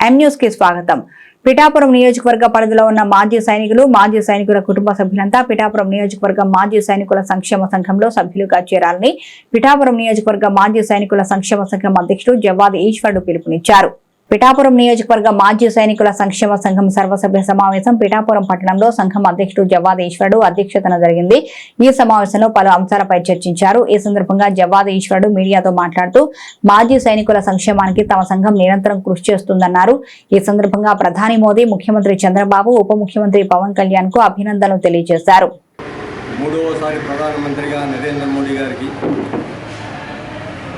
ఎం న్యూస్కి స్వాగతం. పిఠాపురం నియోజకవర్గ పరిధిలో ఉన్న మాజీ సైనికులు మాజీ సైనికుల కుటుంబ సభ్యులంతా పిఠాపురం నియోజకవర్గం మాజీ సైనికుల సంక్షేమ సంఘంలో సభ్యులుగా చేరాలని పిఠాపురం నియోజకవర్గ మాజీ సైనికుల సంక్షేమ సంఘం అధ్యక్షుడు జవాద్ ఈశ్వరుడు పిలుపునిచ్చారు. పిఠాపురం నియోజకవర్గ మాజీ సైనికుల సంక్షేమ సంఘం సర్వసభ్య సమావేశం పిఠాపురం పట్టణంలో సంఘం అధ్యక్షుడు జవాద్ ఈశ్వరుడు అధ్యక్షతన జరిగింది. ఈ సమావేశంలో పలు అంశాలపై చర్చించారు. ఈ సందర్భంగా జవాద్ ఈశ్వరుడు మీడియాతో మాట్లాడుతూ మాజీ సైనికుల సంక్షేమానికి తమ సంఘం నిరంతరం కృషి చేస్తుందన్నారు. ఈ సందర్భంగా ప్రధాని మోదీ ముఖ్యమంత్రి చంద్రబాబు ఉప ముఖ్యమంత్రి పవన్ కళ్యాణ్కు అభినందనలు తెలియజేశారు. మూడవసారి ప్రధానమంత్రిగా నరేంద్ర మోడీ గారికి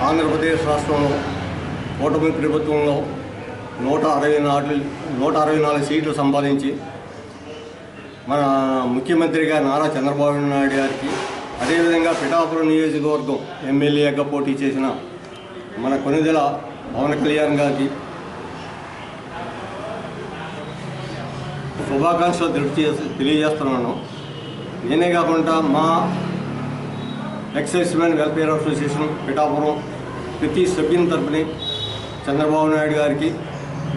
ఆంధ్రప్రదేశ్ రాష్ట్రంలో కూటమి ప్రభుత్వంలో నూట అరవై నాలుగు నూట అరవై నాలుగు సీట్లు సంపాదించి మన ముఖ్యమంత్రిగా నారా చంద్రబాబు నాయుడు గారికి అదేవిధంగా పిఠాపురం నియోజకవర్గం ఎమ్మెల్యేగా పోటీ చేసిన మన కొనిదెల పవన్ కళ్యాణ్ గారికి శుభాకాంక్షలు తెలియజే తెలియజేస్తున్నాను. నేనే కాకుండా మా excise man welfare association Pithapuram ప్రతి సభ్యుని తరపుని చంద్రబాబు నాయుడు గారికి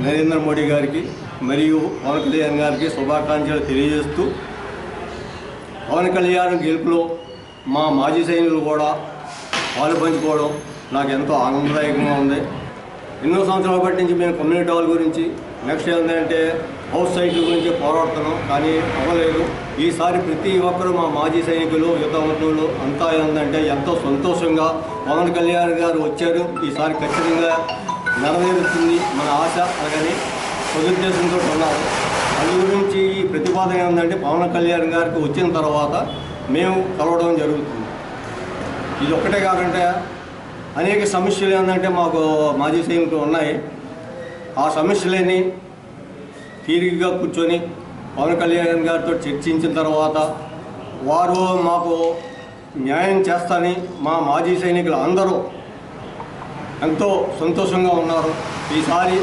నరేంద్ర మోడీ గారికి మరియు పవన్ కళ్యాణ్ గారికి శుభాకాంక్షలు తెలియజేస్తూ పవన్ కళ్యాణ్ గెలుపులో మా మాజీ సైనికులు కూడా పాలు పంచుకోవడం నాకు ఎంతో ఆనందదాయకంగా ఉంది. ఎన్నో సంవత్సరాల బట్టి నుంచి మేము కమ్యూనిటీ హాల్ గురించి నెక్స్ట్ ఏంటంటే హౌస్ సైట్ల గురించి పోరాడుతున్నాం. కానీ అవ్వలేదు. ఈసారి ప్రతి ఒక్కరు మా మాజీ సైనికులు యుద్ధవంతులు అంతా ఏంటంటే ఎంతో సంతోషంగా పవన్ కళ్యాణ్ గారు వచ్చారు. ఈసారి ఖచ్చితంగా నెరవేరుతుంది మన ఆశ అలాగని సదుద్దేశంతో ఉన్నారు. అందు గురించి ఈ ప్రతిపాదన ఏంటంటే పవన్ కళ్యాణ్ గారికి వచ్చిన తర్వాత మేము కలవడం జరుగుతుంది. ఇది ఒక్కటే కాకుండా అనేక సమస్యలు ఏంటంటే మాకు మాజీ సైనికులు ఉన్నాయి. ఆ సమస్యలని తీరికగా కూర్చొని పవన్ కళ్యాణ్ గారితో చర్చించిన తర్వాత వారు మాకు న్యాయం చేస్తారని మా మాజీ సైనికులు అందరూ ఎంతో సంతోషంగా ఉన్నారు. ఈసారి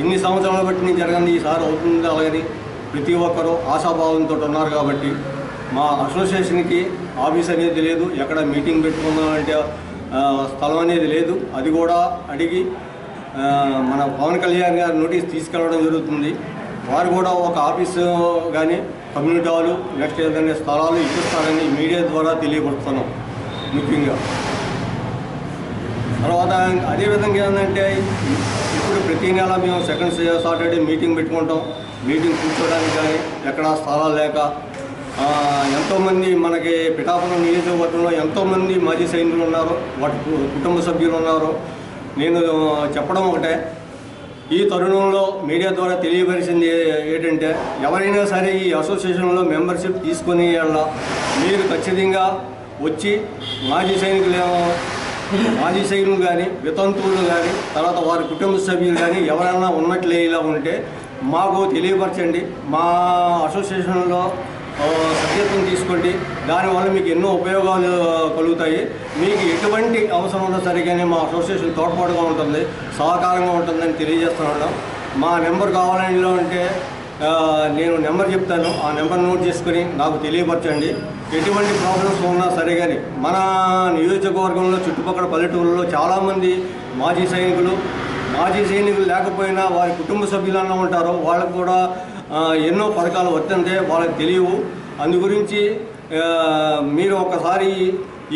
ఇన్ని సంవత్సరాలు బట్టి నేను జరగండి ఈసారి అవుతుంది అలాగని ప్రతి ఒక్కరూ ఆశాభావంతో ఉన్నారు కాబట్టి మా అసోసియేషన్కి ఆఫీస్ అనేది లేదు ఎక్కడ మీటింగ్ పెట్టుకుందామంటే స్థలం అనేది లేదు. అది కూడా అడిగి మన పవన్ కళ్యాణ్ గారి నోటీస్ తీసుకెళ్ళడం జరుగుతుంది. వారు కూడా ఒక ఆఫీసు కానీ కమ్యూనిటీ హాలు నెక్స్ట్ ఏదైనా స్థలాలు ఇప్పిస్తారని మీడియా ద్వారా తెలియపరుస్తున్నాం ముఖ్యంగా. తర్వాత అదేవిధంగా ఏంటంటే ఇప్పుడు ప్రతి నెల మేము సెకండ్ సాటర్డే మీటింగ్ పెట్టుకుంటాం. మీటింగ్ కూర్చోడానికి కానీ ఎక్కడా స్థలాలు లేక ఎంతోమంది మనకి పిఠాపురం నియోజకవర్గంలో ఎంతోమంది మాజీ సైనికులు ఉన్నారు వాటి కుటుంబ సభ్యులు ఉన్నారు. నేను చెప్పడం ఒకటే. ఈ తరుణంలో మీడియా ద్వారా తెలియపరిచింది ఏంటంటే ఎవరైనా సరే ఈ అసోసియేషన్లో మెంబర్షిప్ తీసుకొని వెళ్ళ మీరు ఖచ్చితంగా వచ్చి మాజీ సైనికులు మాజీ సైనికులు కానీ వితంతువులు కానీ తర్వాత వారి కుటుంబ సభ్యులు కానీ ఎవరైనా ఉన్నట్లే ఇలా ఉంటే మాకు తెలియపరచండి. మా అసోసియేషన్లో సభ్యత్వం తీసుకోండి. దానివల్ల మీకు ఎన్నో ఉపయోగాలు కలుగుతాయి. మీకు ఎటువంటి అవసరం ఉన్నా సరే మా అసోసియేషన్ తోడ్పాటుగా ఉంటుంది సహకారంగా ఉంటుందని తెలియజేస్తున్నాం మా నెంబర్ కావాలని అంటే నేను నెంబర్ చెప్తాను. ఆ నెంబర్ నోట్ చేసుకుని నాకు తెలియపరచండి. ఎటువంటి ప్రాబ్లమ్స్ ఉన్నా సరే కానీ మన నియోజకవర్గంలో చుట్టుపక్కల పల్లెటూరులో చాలామంది మాజీ సైనికులు మాజీ సైనికులు లేకపోయినా వారి కుటుంబ సభ్యులన్నా ఉంటారు. వాళ్ళకు కూడా ఎన్నో పథకాలు వస్తుంటే వాళ్ళకి తెలియవు. అందు గురించి మీరు ఒకసారి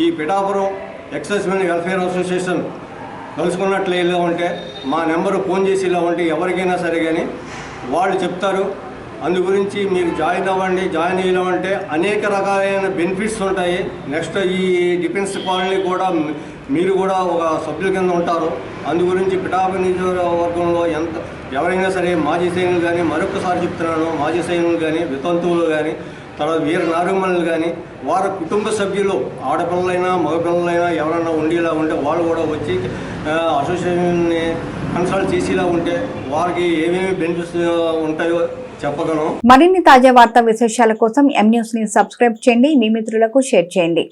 ఈ Pithapuram excise men welfare association కలుసుకున్నట్లు ఇలా ఉంటే మా నెంబరు ఫోన్ చేసి ఇలా ఉంటే ఎవరికైనా సరే కానీ వాళ్ళు చెప్తారు. అందు గురించి మీరు జాయిన్ అవ్వండి జాయిన్ అయ్యామంటే అనేక రకాలైన బెనిఫిట్స్ ఉంటాయి. నెక్స్ట్ ఈ డిఫెన్స్ కాలనీ కూడా మీరు కూడా ఒక సభ్యుల కింద ఉంటారు. అందు గురించి పిఠాప నియోజకవర్గంలో ఎంత ఎవరైనా సరే మాజీ సైనికులు కానీ మరొకసారి చెప్తున్నాను మాజీ సైనికులు కానీ వితంతువులు కానీ తర్వాత వీర నారుమణులు కానీ వారి కుటుంబ సభ్యులు ఆడపిల్లలైనా మగపిల్లలైనా ఎవరైనా ఉండేలా ఉంటే వాళ్ళు కూడా వచ్చి అసోసియేషన్ని కన్సల్ట్ చేసేలా ఉంటే వారికి ఏమేమి బెనిఫిట్స్ ఉంటాయో చెప్పగలం. మరిన్ని తాజా వార్తా విశేషాల కోసం ఎం న్యూస్ని సబ్స్క్రైబ్ చేయండి. మీ మిత్రులకు షేర్ చేయండి.